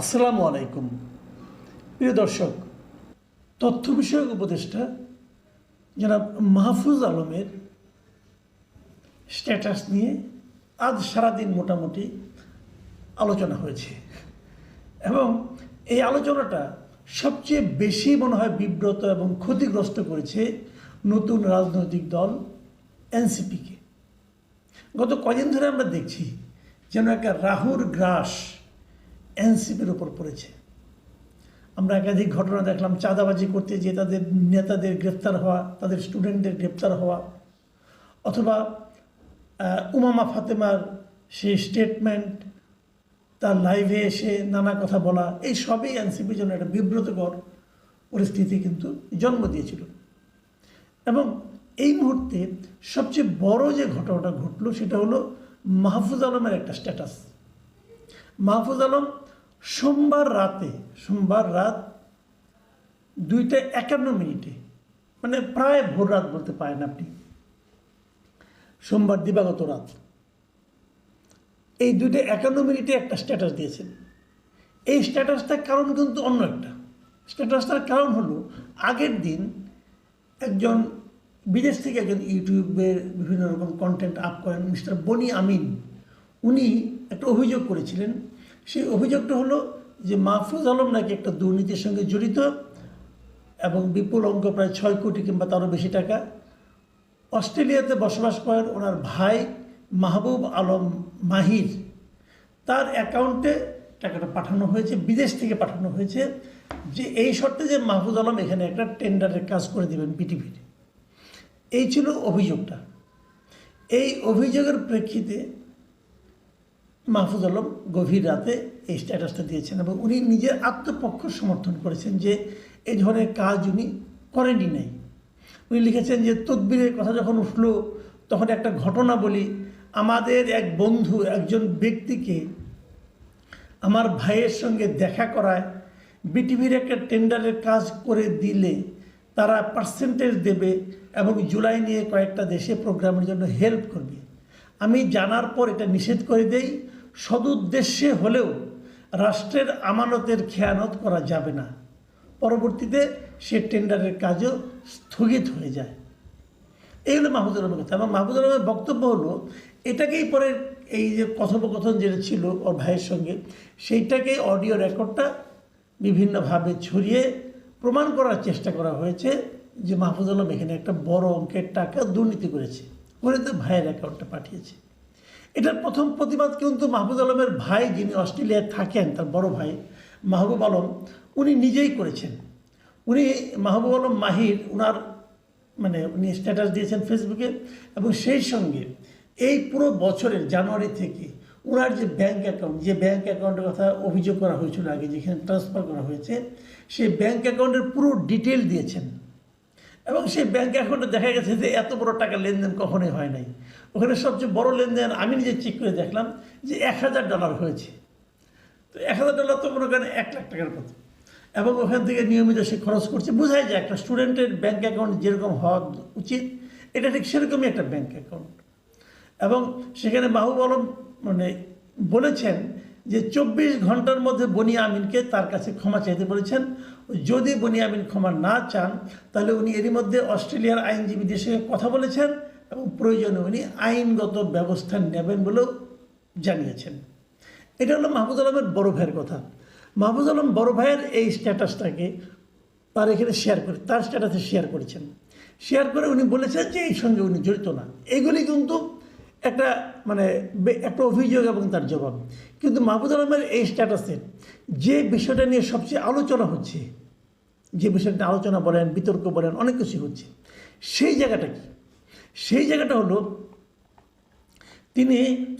আসসালামু আলাইকুম। প্রিয় দর্শক, তথ্য বিষয়ক উপদেষ্টা জনাব মাহফুজ আলমের স্ট্যাটাস নিয়ে আজ সারাদিন মোটামুটি আলোচনা হয়েছে এবং এই আলোচনাটা সবচেয়ে বেশি মনে হয় বিব্রত এবং ক্ষতিগ্রস্ত করেছে নতুন রাজনৈতিক দল এনসিপিকে। গত কদিন ধরে আমরা দেখছি যেন একটা রাহুর গ্রাস এনসিপির উপর পড়েছে। আমরা একাধিক ঘটনা দেখলাম, চাঁদাবাজি করতে যে তাদের নেতাদের গ্রেপ্তার হওয়া, তাদের স্টুডেন্টদের গ্রেপ্তার হওয়া, অথবা উমামা ফাতেমার সেই স্টেটমেন্ট তার লাইভে এসে নানা কথা বলা, এই সবই এনসিপির জন্য একটা বিব্রতকর পরিস্থিতি কিন্তু জন্ম দিয়েছিল। এবং এই মুহূর্তে সবচেয়ে বড় যে ঘটনাটা ঘটলো, সেটা হলো মাহফুজ আলমের একটা স্ট্যাটাস মাহফুজ আলম সোমবার রাতে, সোমবার রাত দুইটা একান্ন মিনিটে মানে প্রায় ভোর রাত বলতে পারেন আপনি, সোমবার দিবাগত রাত, এই দুইটা একান্ন মিনিটে একটা স্ট্যাটাস দিয়েছেন। এই স্ট্যাটাসটার কারণ কিন্তু অন্য একটা। স্ট্যাটাসটার কারণ হলো, আগের দিন একজন বিদেশ থেকে একজন ইউটিউবের বিভিন্ন রকম কন্টেন্ট আপ করেন, মিস্টার বনি আমিন। উনি একটা অভিযোগ করেছিলেন সেই অভিযোগটা হলো যে মাহফুজ আলম নাকি একটা দুর্নীতির সঙ্গে জড়িত এবং বিপুল অঙ্ক প্রায় ছয় কোটি কিংবা তারও বেশি টাকা। অস্ট্রেলিয়াতে বসবাস করেন ওনার ভাই মাহবুব আলম মাহির। তার অ্যাকাউন্টে টাকাটা পাঠানো হয়েছে, বিদেশ থেকে পাঠানো হয়েছে। যে এই শর্তে যে মাহফুজ আলম এখানে একটা টেন্ডারের কাজ করে দেবেন বিটিভির। এই ছিল অভিযোগটা। এই অভিযোগের প্রেক্ষিতে মাহফুজ আলম গভীর রাতে এই স্ট্যাটাসটা দিয়েছেন এবং উনি নিজের আত্মপক্ষ সমর্থন করেছেন যে এই ধরনের কাজ উনি করেনি নাই। উনি লিখেছেন যে, তদবিরের কথা যখন উঠল, তখন একটা ঘটনা বলি, আমাদের এক বন্ধু, একজন ব্যক্তিকে আমার ভাইয়ের সঙ্গে দেখা করায়, বিটিভির একটা টেন্ডারের কাজ করে দিলে তারা পার্সেন্টেজ দেবে এবং জুলাই নিয়ে কয়েকটা দেশে প্রোগ্রামের জন্য হেল্প করবে। আমি জানার পর এটা নিষেধ করে দেই সদুদ্দেশ্যে হলেও রাষ্ট্রের আমানতের খেয়ানত করা যাবে না। পরবর্তীতে সে টেন্ডারের কাজও স্থগিত হয়ে যায়। এই হলো মাহমুদুর রহমানের কথা। এবং মাহমুদুর রহমানের বক্তব্য হলো, এটাকেই পরে এই যে কথোপকথন যেটা ছিল ওর ভাইয়ের সঙ্গে, সেইটাকে অডিও রেকর্ডটা বিভিন্নভাবে ছড়িয়ে প্রমাণ করার চেষ্টা করা হয়েছে যে মাহফুজ আলম এখানে একটা বড় অঙ্কের টাকা দুর্নীতি করেছে। করে তো ভাইয়ের অ্যাকাউন্টে পাঠিয়েছে। এটার প্রথম প্রতিবাদ কিন্তু মাহবুব আলমের ভাই যিনি অস্ট্রেলিয়ায় থাকেন, তার বড় ভাই মাহবুব আলম, উনি নিজেই করেছেন। উনি মাহবুব আলম মাহির, উনার মানে উনি স্ট্যাটাস দিয়েছেন ফেসবুকে এবং সেই সঙ্গে এই পুরো বছরের জানুয়ারি থেকে ওনার যে ব্যাংক অ্যাকাউন্ট যে ব্যাংক অ্যাকাউন্টের কথা অভিযোগ করা হয়েছিল আগে, যেখানে ট্রান্সফার করা হয়েছে, সেই ব্যাংক অ্যাকাউন্টের পুরো ডিটেল দিয়েছেন। এবং সেই ব্যাংক অ্যাকাউন্টে দেখা গেছে যে এত বড় টাকা লেনদেন কখনোই হয় নাই। ওখানে সবচেয়ে বড় লেনদেন আমি নিজে চেক করে দেখলাম যে এক হাজার ডলার হয়েছে। তো এক হাজার ডলার তো মনে করেন এক লাখ টাকার মতো। এবং ওখান থেকে নিয়মিত সে খরচ করছে। বোঝাই যায় একটা স্টুডেন্টের ব্যাংক অ্যাকাউন্ট যেরকম হওয়া উচিত, এটা ঠিক সেরকমই একটা ব্যাংক অ্যাকাউন্ট এবং সেখানে মাহবুব আলম মানে বলেছেন যে চব্বিশ ঘণ্টার মধ্যে বনি আমিনকে তার কাছে ক্ষমা চাইতে বলেছেন। যদি বনিয়ামিন ক্ষমা না চান, তাহলে উনি এরই মধ্যে অস্ট্রেলিয়ার আইনজীবীদের সঙ্গে কথা বলেছেন এবং প্রয়োজনে উনি আইনগত ব্যবস্থা নেবেন বলেও জানিয়েছেন। এটা হলো মাহবুদ আলমের বড় ভাইয়ের কথা। মাহবুদ আলম বড় ভাইয়ের এই স্ট্যাটাসটাকে তার এখানে শেয়ার করে, তার স্ট্যাটাসে শেয়ার করেছেন। শেয়ার করে উনি বলেছেন যে এই সঙ্গে উনি জড়িত না। এগুলি কিন্তু একটা মানে একটা অভিযোগ এবং তার জবাব। কিন্তু মাহবুদ আলমের এই স্ট্যাটাসে যে বিষয়টা নিয়ে সবচেয়ে আলোচনা হচ্ছে, যে বিষয়টা আলোচনা বলেন, বিতর্ক বলেন, অনেক কিছু হচ্ছে, সেই জায়গাটা কি? সেই জায়গাটা হলো, তিনি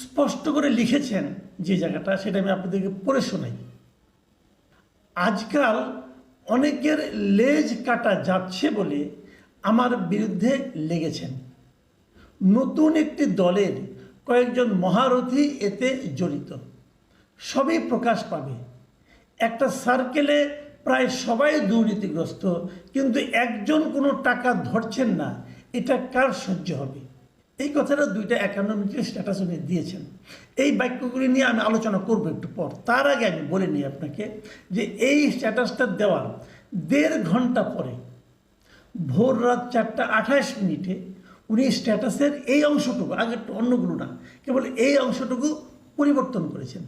স্পষ্ট করে লিখেছেন যে জায়গাটা, সেটা আমি আপনাদেরকে পড়ে শোনাই। আজকাল অনেকের লেজ কাটা যাচ্ছে বলে আমার বিরুদ্ধে লেগেছেন। নতুন একটি দলের কয়েকজন মহারথী এতে জড়িত। সবই প্রকাশ পাবে। একটা সার্কেলে প্রায় সবাই দুর্নীতিগ্রস্ত, কিন্তু একজন কোনো টাকা ধরছেন না। এটা কার সহ্য হবে? এই কথাটা দুইটা একান্ন মিনিটের স্ট্যাটাস উনি দিয়েছেন। এই বাক্যগুলি নিয়ে আমি আলোচনা করব একটু পর। তার আগে আমি বলে নিই আপনাকে যে এই স্ট্যাটাসটা দেওয়ার দেড় ঘণ্টা পরে ভোর রাত চারটা আঠাশ মিনিটে উনি স্ট্যাটাসের এই অংশটুকু, আগে একটু অন্যগুলো না, কেবল এই অংশটুকু পরিবর্তন করেছেন।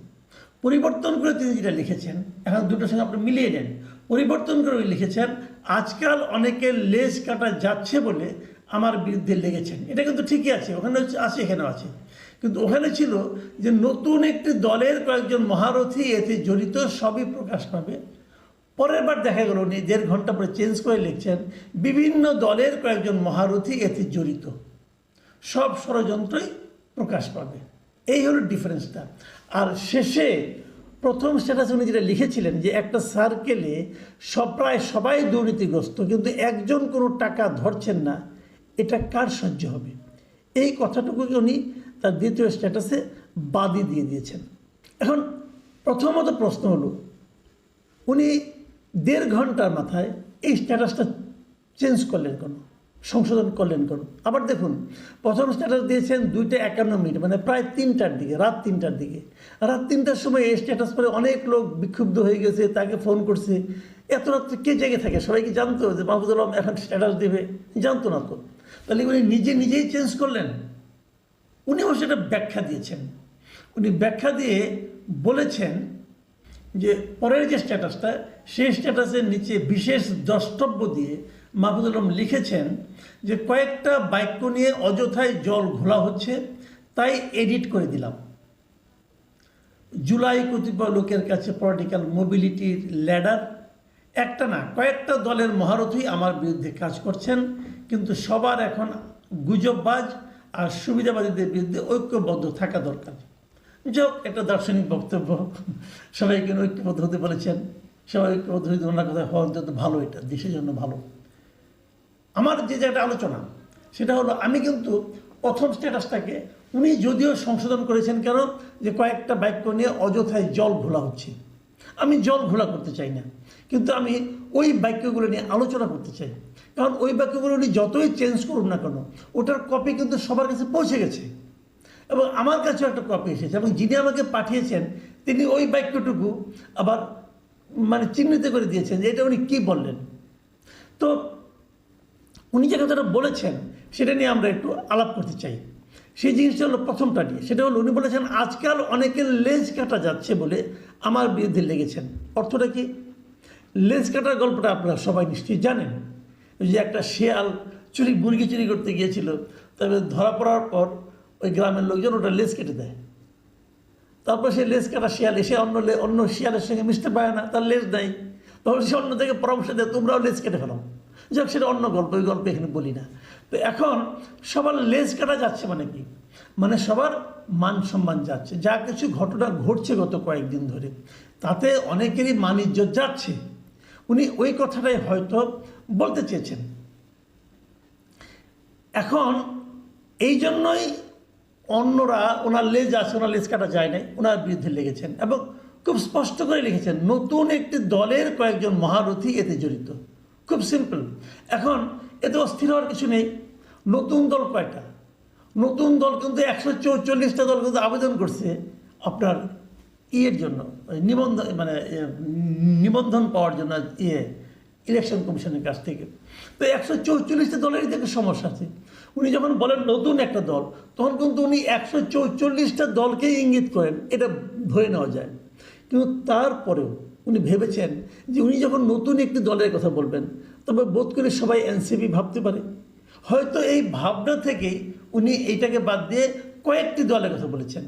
পরিবর্তন করে তিনি যেটা লিখেছেন, এখন দুটোর সঙ্গে আপনি মিলিয়ে নেন, পরিবর্তন করে লিখেছেন, আজকাল অনেকের লেজ কাটা যাচ্ছে বলে আমার বিরুদ্ধে লেগেছেন। এটা কিন্তু ঠিকই আছে, ওখানে আছে, এখানেও আছে। কিন্তু ওখানে ছিল যে নতুন একটি দলের কয়েকজন মহারথী এতে জড়িত সবই প্রকাশ পাবে। পরের বার দেখা গেল উনি দেড় ঘণ্টা পরে চেঞ্জ করে লিখছেন, বিভিন্ন দলের কয়েকজন মহারথী এতে জড়িত। সব ষড়যন্ত্রই প্রকাশ পাবে। এই হলো ডিফারেন্সটা আর শেষে প্রথম স্ট্যাটাস উনি যেটা লিখেছিলেন যে একটা সার্কেলে সব, প্রায় সবাই দুর্নীতিগ্রস্ত, কিন্তু একজন কোনো টাকা ধরছেন না, এটা কার সহ্য হবে? এই কথাটুকু উনি তার দ্বিতীয় স্ট্যাটাসে বাদই দিয়ে দিয়েছেন। এখন প্রথমত প্রশ্ন হলো, উনি দেড় ঘণ্টার মাথায় এই স্ট্যাটাসটা চেঞ্জ করলেন কেন? সংশোধন করলেন কেন? আবার দেখুন, প্রথম স্ট্যাটাস দিয়েছেন দুইটা একান্ন মিনিট মানে প্রায় তিনটার দিকে, রাত তিনটার দিকে। রাত তিনটার সময় এই স্ট্যাটাস পরে অনেক লোক বিক্ষুব্ধ হয়ে গেছে, তাকে ফোন করছে। এত রাত্রে কে জেগে থাকে? সবাই কি জানতো যে মাহমুদুল আলম এখন স্ট্যাটাস দেবে? জানতো না তো। তাহলে উনি নিজে নিজেই চেঞ্জ করলেন। উনি এটা ব্যাখ্যা দিয়েছেন। উনি ব্যাখ্যা দিয়ে বলেছেন যে পরের যে স্ট্যাটাসটা, সেই স্ট্যাটাসের নিচে বিশেষ দ্রষ্টব্য দিয়ে মাহফুজুল আলম লিখেছেন যে কয়েকটা বাক্য নিয়ে অযথায় জল ঘোলা হচ্ছে, তাই এডিট করে দিলাম। জুলাই কতিপয় লোকের কাছে পলিটিক্যাল মোবিলিটির ল্যাডার। একটা না, কয়েকটা দলের মহারথী আমার বিরুদ্ধে কাজ করছেন, কিন্তু সবার এখন গুজববাজ আর সুবিধাবাদীদের বিরুদ্ধে ঐক্যবদ্ধ থাকা দরকার। যাক একটা দার্শনিক বক্তব্য। সবাইকে ঐক্যবদ্ধ হতে বলেছেন? সবাই ঐক্যবদ্ধ হতে ওনার কথা হওয়া অন্তত ভালো এটা, দেশের জন্য ভালো। আমার যে জায়গাটা আলোচনা, সেটা হলো, আমি কিন্তু প্রথম স্ট্যাটাসটাকে, উনি যদিও সংশোধন করেছেন কেন, যে কয়েকটা বাক্য নিয়ে অযথায় জল ঘোলা হচ্ছে। আমি জল ঘোলা করতে চাই না, কিন্তু আমি ওই বাক্যগুলো নিয়ে আলোচনা করতে চাই। কারণ ওই বাক্যগুলো উনি যতই চেঞ্জ করুন না কেন, ওটার কপি কিন্তু সবার কাছে পৌঁছে গেছে। এবং আমার কাছেও একটা কপি এসেছে এবং যিনি আমাকে পাঠিয়েছেন, তিনি ওই বাক্যটুকু আবার মানে চিহ্নিত করে দিয়েছেন যে এটা উনি কী বললেন। তো উনি যে কথাটা বলেছেন, সেটা নিয়ে আমরা একটু আলাপ করতে চাই। সেই জিনিসটা হলো প্রথমটা নিয়ে। সেটা হলো উনি বলেছেন, আজকাল অনেকের লেজ কাটা যাচ্ছে বলে আমার বিরুদ্ধে লেগেছেন। অর্থটা কি? লেজ কাটার গল্পটা আপনারা সবাই নিশ্চয়ই জানেন। যে একটা শেয়াল চুরি, মুরগি চুরি করতে গিয়েছিল তবে ধরা পড়ার পর ওই গ্রামের লোকজন ওটা লেজ কেটে দেয়। তারপর সে লেজ কাটা শিয়াল এসে অন্য অন্য শিয়ালের সঙ্গে মিশতে পারে না, তার লেজ নাই। তখন সে অন্য থেকে পরামর্শ দেয়, তোমরাও লেজ কেটে ফেলো। যাক, সেটা অন্য গল্প, ওই গল্প এখানে বলি না। তো এখন সবার লেজ কাটা যাচ্ছে মানে কি? মানে সবার মান সম্মান যাচ্ছে। যা কিছু ঘটনা ঘটছে গত কয়েকদিন ধরে, তাতে অনেকেরই মান ইজ্জত যাচ্ছে। উনি ওই কথাটাই হয়তো বলতে চেয়েছেন। এখন এই জন্যই অন্যরা, ওনার লেজ আছে, ওনার লেজ কাটা যায় নাই, ওনার বিরুদ্ধে লেগেছেন। এবং খুব স্পষ্ট করে লিখেছেন, নতুন একটি দলের কয়েকজন মহারথী এতে জড়িত। খুব সিম্পল এখন এতে অস্থির হওয়ার কিছু নেই। নতুন দল কয়টা? নতুন দল কিন্তু একশো চৌচল্লিশটা দল কিন্তু আবেদন করছে আপনার ইয়ের জন্য নিবন্ধন মানে নিবন্ধন পাওয়ার জন্য ইয়ে। ইলেকশন কমিশনের কাছ থেকে। তো একশো চৌচল্লিশটা দলেরই থেকে সমস্যা আছে। উনি যখন বলেন নতুন একটা দল, তখন কিন্তু উনি একশো চৌচল্লিশটা দলকেই ইঙ্গিত করেন, এটা ধরে নেওয়া যায়। কিন্তু তারপরেও উনি ভেবেছেন যে উনি যখন নতুন একটি দলের কথা বলবেন, তবে বোধ করে সবাই এনসিপি ভাবতে পারে। হয়তো এই ভাবনা থেকেই উনি এইটাকে বাদ দিয়ে কয়েকটি দলের কথা বলেছেন।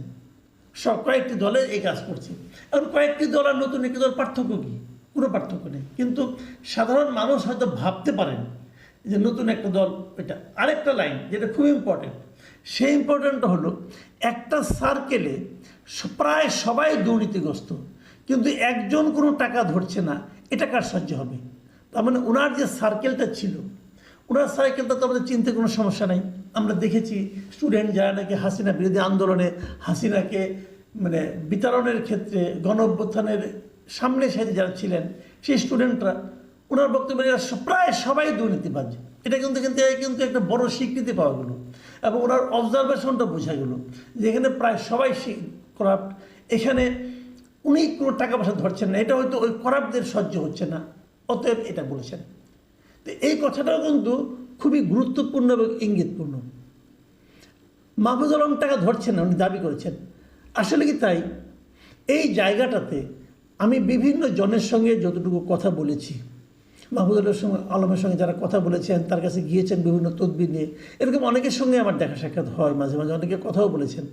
সব কয়েকটি দলে এই কাজ করছে। এখন কয়েকটি দল আর নতুন একটি দল পার্থক্য কী? কোনো পার্থক্য নেই। কিন্তু সাধারণ মানুষ হয়তো ভাবতে পারেন যে নতুন একটা দল, এটা আরেকটা লাইন যেটা খুব ইম্পর্টেন্ট সেই ইম্পর্টেন্টটা হলো, একটা সার্কেলে প্রায় সবাই দুর্নীতিগ্রস্ত, কিন্তু একজন কোনো টাকা ধরছে না, এটা কার সহ্য হবে? তার মানে ওনার যে সার্কেলটা ছিল ওনার সার্কেলটা তো আমাদের চিনতে কোনো সমস্যা নাই। আমরা দেখেছি স্টুডেন্ট যারা নাকি হাসিনা বিরোধী আন্দোলনে, হাসিনাকে মানে বিতরণের ক্ষেত্রে গণ সামনে সাইডে যারা ছিলেন সেই স্টুডেন্টরা ওনার বক্তব্যে প্রায় সবাই দুর্নীতিবাজ। এটা কিন্তু কিন্তু কিন্তু একটা বড় স্বীকৃতি পাওয়া গেল। এবং ওনার অবজারভেশনটা বোঝা গেল যে এখানে প্রায় সবাই করাপ্ট এখানে উনি কোনো টাকা পয়সা ধরছেন না। এটা হয়তো ওই করাপ্টদের সহ্য হচ্ছে না। অতএব এটা বলেছেন। তো এই কথাটাও কিন্তু খুবই গুরুত্বপূর্ণ এবং ইঙ্গিতপূর্ণ। মাহফুজ আলম টাকা ধরছেন না, উনি দাবি করেছেন। আসলে কি তাই? এই জায়গাটাতে আমি বিভিন্ন জনের সঙ্গে যতটুকু কথা বলেছি মাহমুদ আল্লাহর সঙ্গে, আলমের সঙ্গে যারা কথা বলেছেন, তার কাছে গিয়েছেন বিভিন্ন তদবির নিয়ে, এরকম অনেকের সঙ্গে আমার দেখা সাক্ষাৎ হয় মাঝে মাঝে, অনেকে কথাও বলেছেন।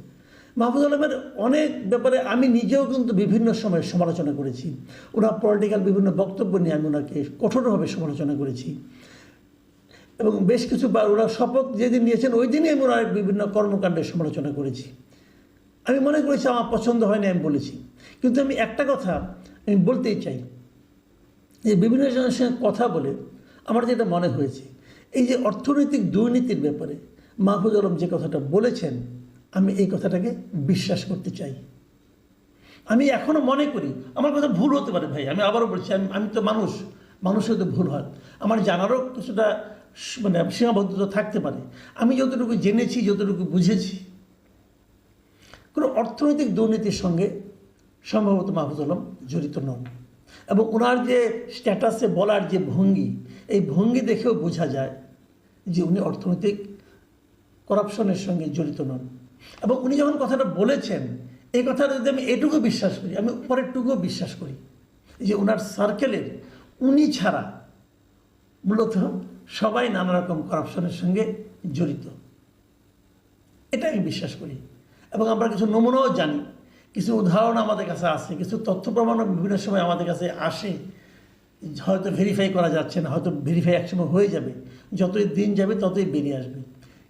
মাহমুদ আলমের অনেক ব্যাপারে আমি নিজেও কিন্তু বিভিন্ন সময় সমালোচনা করেছি। ওনার পলিটিক্যাল বিভিন্ন বক্তব্য নিয়ে আমি ওনাকে কঠোরভাবে সমালোচনা করেছি। এবং বেশ কিছু ওরা শপথ যেদিন নিয়েছেন, ওই দিনই আমি ওনার বিভিন্ন কর্মকাণ্ডের সমালোচনা করেছি। আমি মনে করেছি আমার পছন্দ হয়নি, আমি বলেছি। কিন্তু আমি একটা কথা আমি বলতেই চাই, যে বিভিন্ন জনের সঙ্গে কথা বলে আমার যেটা মনে হয়েছে, এই যে অর্থনৈতিক দুর্নীতির ব্যাপারে মাহফুজ আলম যে কথাটা বলেছেন, আমি এই কথাটাকে বিশ্বাস করতে চাই। আমি এখনও মনে করি, আমার কথা ভুল হতে পারে ভাই, আমি আবারও বলছি, আমি আমি তো মানুষ, মানুষের তো ভুল হয়। আমার জানারও কিছুটা মানে সীমাবদ্ধতা থাকতে পারে। আমি যতটুকু জেনেছি, যতটুকু বুঝেছি, কোনো অর্থনৈতিক দুর্নীতির সঙ্গে সম্ভবত মাহফুজ আলম জড়িত নন। এবং ওনার যে স্ট্যাটাসে বলার যে ভঙ্গি, এই ভঙ্গি দেখেও বোঝা যায় যে উনি অর্থনৈতিক করাপশনের সঙ্গে জড়িত নন। এবং উনি যখন কথাটা বলেছেন, এই কথাটা যদি আমি এটুকু বিশ্বাস করি, আমি পরেরটুকুও বিশ্বাস করি যে ওনার সার্কেলের উনি ছাড়া মূলত সবাই নানা রকম করাপশনের সঙ্গে জড়িত। এটা আমি বিশ্বাস করি। এবং আমরা কিছু নমুনাও জানি কিছু উদাহরণ আমাদের কাছে আছে, কিছু তথ্য প্রমাণও বিভিন্ন সময় আমাদের কাছে আসে। হয়তো ভেরিফাই করা যাচ্ছে না, হয়তো ভেরিফাই একসময় হয়ে যাবে। যতই দিন যাবে, ততই বেরিয়ে আসবে।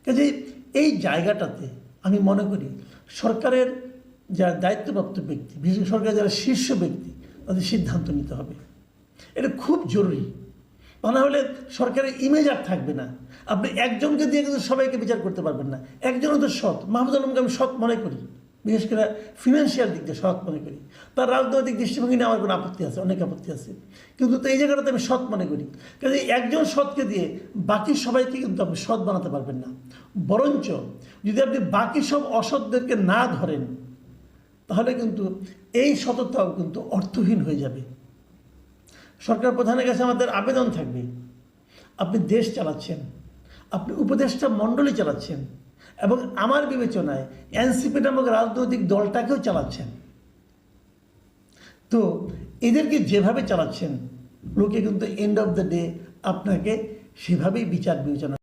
কাজে এই জায়গাটাতে আমি মনে করি সরকারের যারা দায়িত্বপ্রাপ্ত ব্যক্তি, বিশেষ করে সরকারের যারা শীর্ষ ব্যক্তি, তাদের সিদ্ধান্ত নিতে হবে। এটা খুব জরুরি। তা না হলে সরকারের ইমেজ আর থাকবে না। আপনি একজনকে দিয়ে কিন্তু সবাইকে বিচার করতে পারবেন না। একজনও তো সৎ। মাহমুদ আলমকে আমি সৎ মনে করি। বিশেষ করে ফিনান্সিয়াল দিক দিয়ে সৎ মনে করি। তার রাজনৈতিক দৃষ্টিভঙ্গি নিয়ে আমার কোনো আপত্তি আছে, অনেক আপত্তি আছে। কিন্তু তো এই জায়গাটাতে আমি সৎ মনে করি। কাজে একজন সৎকে দিয়ে বাকি সবাইকে কিন্তু আপনি সৎ বানাতে পারবেন না। বরঞ্চ যদি আপনি বাকি সব অসৎদেরকে না ধরেন, তাহলে কিন্তু এই সততাও কিন্তু অর্থহীন হয়ে যাবে। সরকার প্রধানের কাছে আমাদের আবেদন থাকবে, আপনি দেশ চালাচ্ছেন, আপনি উপদেষ্টা মণ্ডলী চালাচ্ছেন এবং আমার বিবেচনায় এনসিপি নামক রাজনৈতিক দলটাকেও চালাচ্ছেন। তো এদেরকে যেভাবে চালাচ্ছেন, লোকে কিন্তু এন্ড অফ দ্য ডে আপনাকে সেভাবেই বিচার বিবেচনা